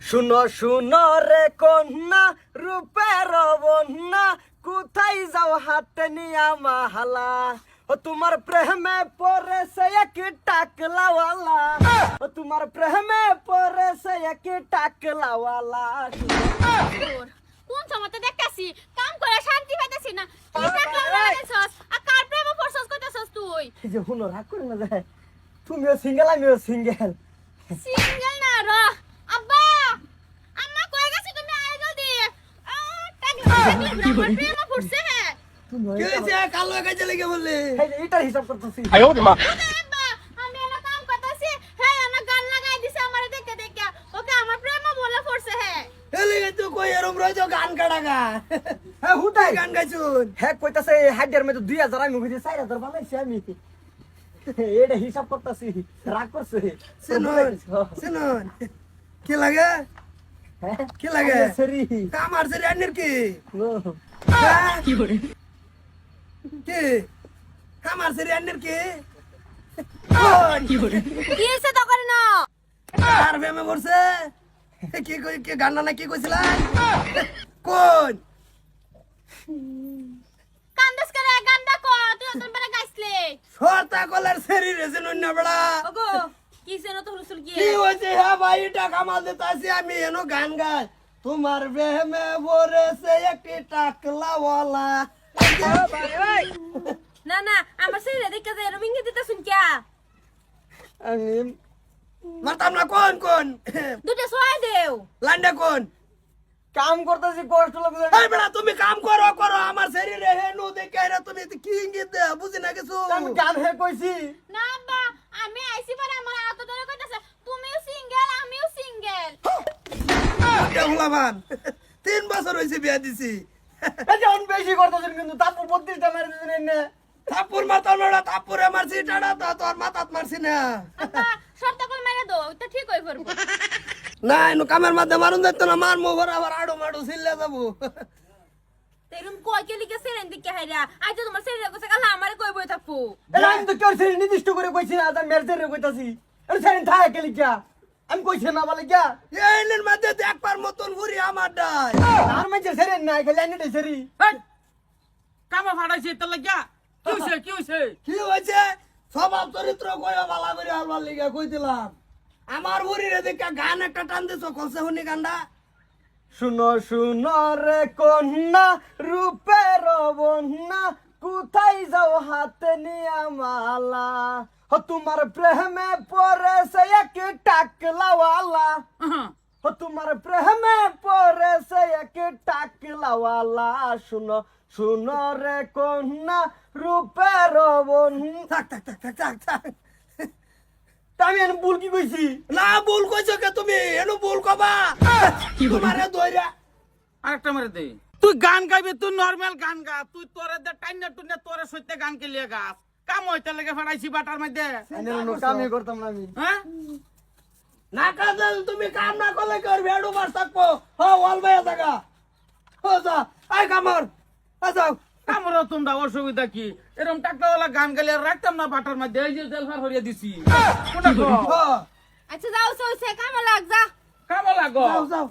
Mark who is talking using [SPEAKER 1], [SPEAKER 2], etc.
[SPEAKER 1] শুনো শুনো রে কন্যা রূপের বন্যা কোথায় যাও হাতে নিয়া মাহালা? ও তোমার প্রেমে পরে সে এক টাকলাওয়ালা। ও তোমার প্রেমে পরে সে এক টাকলাওয়ালা
[SPEAKER 2] কোন সময়তে দেখতাছি? কাম করে শান্তি পাইতাছি না। কি টাকলা লাগাইছস আর কার প্রেম পড়ছস কইতাছস তুই?
[SPEAKER 1] এই যে হুনো রাগ করে না যায় তুমিও সিঙ্গেল আমিও সিঙ্গেল।
[SPEAKER 2] সিঙ্গেল
[SPEAKER 3] রইছো গান কাটাগা
[SPEAKER 1] হ্যাঁ হুটাই
[SPEAKER 3] গান গাইছুন
[SPEAKER 1] হ্যাঁ দুই হাজার আমি কইছি চার হাজার বানাইছি আমি এটা হিসাব করতেছি রাগ করছে
[SPEAKER 3] শুনুন শুনুন কি লাগে? কি লাগে?
[SPEAKER 1] সরি
[SPEAKER 3] আমার সে রান্নের কি? হ্যাঁ? কি আমার রান্নের কি? কোন?
[SPEAKER 2] কি হইছে তো করে না?
[SPEAKER 3] আর ফেমে পড়ছে? কি কই কি গান না কি কইছিলা? কোন?
[SPEAKER 2] কান্দাস করে গানটা কো তুই ওতন বেলা গাইছলে।
[SPEAKER 3] সরতা কলার শরীর এসে বড়া
[SPEAKER 2] ওগো। কি
[SPEAKER 3] হয়েছে? হ্যাঁ ভাই টাকা মাল দিতে আমি এনো গান গাই তোমার বরেছে একটি টাকলাওয়ালা।
[SPEAKER 2] না না আমার শরীরে দেখে যে এরম ইঙ্গিত দিতে শুন কিয়া
[SPEAKER 1] আমি
[SPEAKER 3] মাতাম না কোন কোন?
[SPEAKER 2] দুটো সোয়া দেও।
[SPEAKER 3] লান্ডা কোন?
[SPEAKER 1] কাম করতেছি কষ্ট লাগছে
[SPEAKER 3] এই তুমি কাম করো করো। আমার শরীরে হেনু দেখে তুমি কি ইঙ্গিত দে বুঝি না কিছু।
[SPEAKER 1] আমি গান হে কইছি
[SPEAKER 2] না আব্বা আমি আইছি পরে আমার আতো ধরে কইতাছে তুমিও সিঙ্গেল আমিও সিঙ্গেল
[SPEAKER 3] হলামান তিন বছর হয়েছে বিয়া দিছি।
[SPEAKER 1] অন বেশি করতেছেন কিন্তু তারপর বত্রিশটা মেরে দিতেন এনে।
[SPEAKER 3] থাপুর মাতাল মেড়া থাপুরে মারছি টাড়া তো তোর মাথাত মারছি না।
[SPEAKER 2] শর্ত কল মেরে দাও এটা ঠিক হই পড়ব।
[SPEAKER 3] না এনু কামের মধ্যে মারুন দেখতো না মার মোহর আবার আড়ু মাড়ু ছিল্লে যাব।
[SPEAKER 2] তেরুম কই কে লিখে সেরেন দিকে হাইরা? আজ তো তোমার কইছে কাল আমারে কই বই থাকব
[SPEAKER 1] আমি তো কেউ নির্দিষ্ট করে কইছি না আমি মেরে রে কইতাছি। এটা সেরি থাকে লিখা? আমি কইছি না বলে গিয়া।
[SPEAKER 3] এইনের মধ্যে দেখবার মতন ঘুরি আমার ডাই
[SPEAKER 1] আর মাঝে সেরি না আনি দে সেরি।
[SPEAKER 4] কামা ফাটাইছে তোর লাগিয়া? কি হইছে কি হইছে?
[SPEAKER 3] কি হয়েছে স্বভাব চরিত্র কয়া বালা করে হালবার লিগে কই দিলাম আমার বুড়িরে দেখে গান একটা টান দিছ কলসে শুনি গান্ডা
[SPEAKER 1] শুনো শুনো রে কন্যা রূপের বন্যা কোথায় যাও হাতে নিয়া মালা? ও তোমার প্রেমে পরে সে এক টাকলাওয়ালা। ও তোমার প্রেমে পরে সে এক টাকলাওয়ালা। শুনো শুনো রে কন্যা রূপের
[SPEAKER 3] থাক থাক থাক থাক থাক থাক।
[SPEAKER 1] আমি এনে ভুল কি কইছি?
[SPEAKER 3] না ভুল কইছো কে তুমি? এনু ভুল কবা। কি তোমারে দইরা
[SPEAKER 4] আরেকটা মারে দে। তুই গান গাইবি তুই নরমাল গান গা। তুই তোরে দে টাইনা টুনে তোরে সইতে গান কে লিয়ে গাছ কাম হইতে লেগে ফাটাইছি বাটার মধ্যে।
[SPEAKER 1] কামই করতাম না আমি।
[SPEAKER 4] হ্যাঁ?
[SPEAKER 3] না কাজল তুমি কাম না করলে কর ভেড়ু মার থাকব। হ ওয়াল ভাইয়া জায়গা ও যা। আই কামর আ যাও।
[SPEAKER 4] তোমরা অসুবিধা কি? এরকম টাকলাওয়ালা গান গাইলে আর রাখতাম না বাটার মধ্যে। এই যে জেলফার হরিয়া দিছি।
[SPEAKER 2] আচ্ছা যাও সে কামে লাগ যা।
[SPEAKER 4] কামো লাগো।
[SPEAKER 3] যাও যাও।